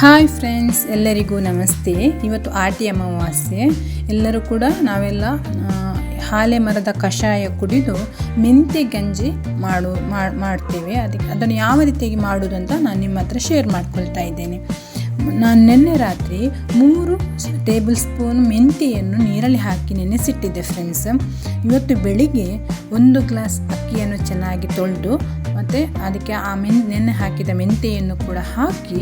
Hi friends, ಎಲ್ಲರಿಗೂ ನಮಸ್ತೆ. ಇವತ್ತು ಆಟಿ ಅಮಾವಾಸ್ಯೆ. ಎಲ್ಲರೂ ಕೂಡ ನಾವೆಲ್ಲ ಹಾಲೆ ಮರದ ಕಷಾಯ ಕುಡಿದು ಮೆಂತೆ ಗಂಜಿ ಮಾಡು ಮಾಡ್- ಮಾಡ್ತೇವೆ. ಅದಕ್ಕೆ ಅದನ್ನು ಯಾವ ರೀತಿಯಾಗಿ ಮಾಡೋದು ಅಂತ ನಾನು ನಿಮ್ಮ ಹತ್ರ ಶೇರ್ ಮಾಡ್ಕೊಳ್ತಾ ಇದ್ದೇನೆ. ನಾನು ನಿನ್ನೆ ರಾತ್ರಿ ಮೂರು ಟೇಬಲ್ ಸ್ಪೂನ್ ಮೆಂತೆಯನ್ನು ನೀರಲ್ಲಿ ಹಾಕಿ ನೆನೆಸಿಟ್ಟಿದ್ದೆ ಫ್ರೆಂಡ್ಸ್. ಇವತ್ತು ಬೆಳಿಗ್ಗೆ ಒಂದು ಗ್ಲಾಸ್ ಅಕ್ಕಿಯನ್ನು ಚೆನ್ನಾಗಿ ತೊಳೆದು ಮತ್ತು ಅದಕ್ಕೆ ಆ ಮೆನ್ ನೆನೆ ಹಾಕಿದ ಮೆಂತೆಯನ್ನು ಕೂಡ ಹಾಕಿ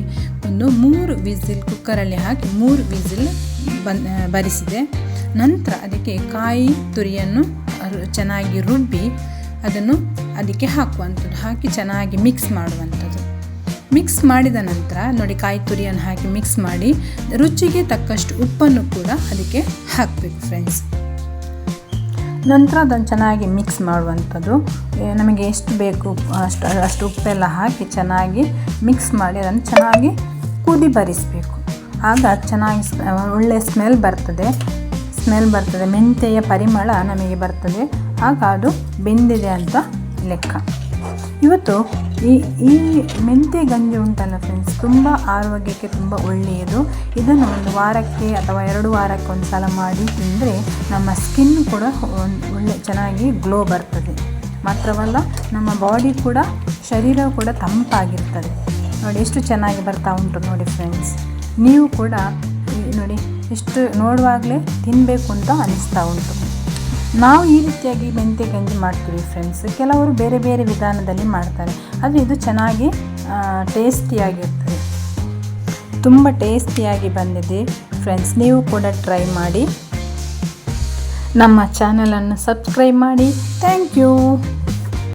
ಒಂದು ಮೂರು ವಿಸಿಲ್ ಕುಕ್ಕರಲ್ಲಿ ಹಾಕಿ ಮೂರು ವಿಸಿಲ್ ಬನ್ ಬರಿಸಿದೆ. ನಂತರ ಅದಕ್ಕೆ ಕಾಯಿ ತುರಿಯನ್ನು ಚೆನ್ನಾಗಿ ರುಬ್ಬಿ ಅದನ್ನು ಅದಕ್ಕೆ ಹಾಕುವಂಥದ್ದು, ಹಾಕಿ ಚೆನ್ನಾಗಿ ಮಿಕ್ಸ್ ಮಾಡುವಂಥದ್ದು. ಮಿಕ್ಸ್ ಮಾಡಿದ ನಂತರ ನೋಡಿ ಕಾಯಿ ತುರಿಯನ್ನು ಹಾಕಿ ಮಿಕ್ಸ್ ಮಾಡಿ, ರುಚಿಗೆ ತಕ್ಕಷ್ಟು ಉಪ್ಪನ್ನು ಕೂಡ ಅದಕ್ಕೆ ಹಾಕಬೇಕು ಫ್ರೆಂಡ್ಸ್ ನಂತರ ಅದನ್ನು ಚೆನ್ನಾಗಿ ಮಿಕ್ಸ್ ಮಾಡುವಂಥದ್ದು. ನಮಗೆ ಎಷ್ಟು ಬೇಕು, ಅಷ್ಟು ಅಷ್ಟು ಉಪ್ಪೆಲ್ಲ ಹಾಕಿ ಚೆನ್ನಾಗಿ ಮಿಕ್ಸ್ ಮಾಡಿ ಅದನ್ನು ಚೆನ್ನಾಗಿ ಕುದಿ ಬರಿಸಬೇಕು. ಆಗ ಚೆನ್ನಾಗಿ ಒಳ್ಳೆಯ ಸ್ಮೆಲ್ ಬರ್ತದೆ. ಸ್ಮೆಲ್ ಬರ್ತದೆ. ಮೆಂತೆಯ ಪರಿಮಳ ನಮಗೆ ಬರ್ತದೆ. ಆಗ ಅದು ಬೆಂದಿದೆ ಅಂತ ಲೆಕ್ಕ. ಇವತ್ತು ಈ ಈ ಮೆಂತೆ ಗಂಜಿ ಉಂಟಲ್ಲ ಫ್ರೆಂಡ್ಸ್ ತುಂಬ ಆರೋಗ್ಯಕ್ಕೆ ತುಂಬ ಒಳ್ಳೆಯದು. ಇದನ್ನು ಒಂದು ವಾರಕ್ಕೆ ಅಥವಾ ಎರಡು ವಾರಕ್ಕೆ ಒಂದು ಸಲ ಮಾಡಿ ತಿಂದರೆ ನಮ್ಮ ಸ್ಕಿನ್ ಕೂಡ ಒಳ್ಳೆ, ಚೆನ್ನಾಗಿ ಗ್ಲೋ ಬರ್ತದೆ. ಮಾತ್ರವಲ್ಲ, ನಮ್ಮ ಬಾಡಿ ಕೂಡ, ಶರೀರ ಕೂಡ ತಂಪಾಗಿರ್ತದೆ. ನೋಡಿ ಎಷ್ಟು ಚೆನ್ನಾಗಿ ಬರ್ತಾ ಉಂಟು ನೋಡಿ ಫ್ರೆಂಡ್ಸ್ ನೀವು ಕೂಡ ನೋಡಿ, ಎಷ್ಟು ನೋಡುವಾಗಲೇ ತಿನ್ನಬೇಕು ಅಂತ ಅನಿಸ್ತಾ ಉಂಟು. ನಾವು ಈ ರೀತಿಯಾಗಿ ಮೆಂತೆ ಗಂಜಿ ಮಾಡ್ತೀವಿ ಫ್ರೆಂಡ್ಸ್ ಕೆಲವರು ಬೇರೆ ಬೇರೆ ವಿಧಾನದಲ್ಲಿ ಮಾಡ್ತಾರೆ. ಆದರೆ ಇದು ಚೆನ್ನಾಗಿ ಟೇಸ್ಟಿಯಾಗಿರ್ತದೆ ತುಂಬ ಟೇಸ್ಟಿಯಾಗಿ ಬಂದಿದೆ ಫ್ರೆಂಡ್ಸ್ ನೀವು ಕೂಡ ಟ್ರೈ ಮಾಡಿ. ನಮ್ಮ ಚಾನಲನ್ನು ಸಬ್ಸ್ಕ್ರೈಬ್ ಮಾಡಿ. Thank you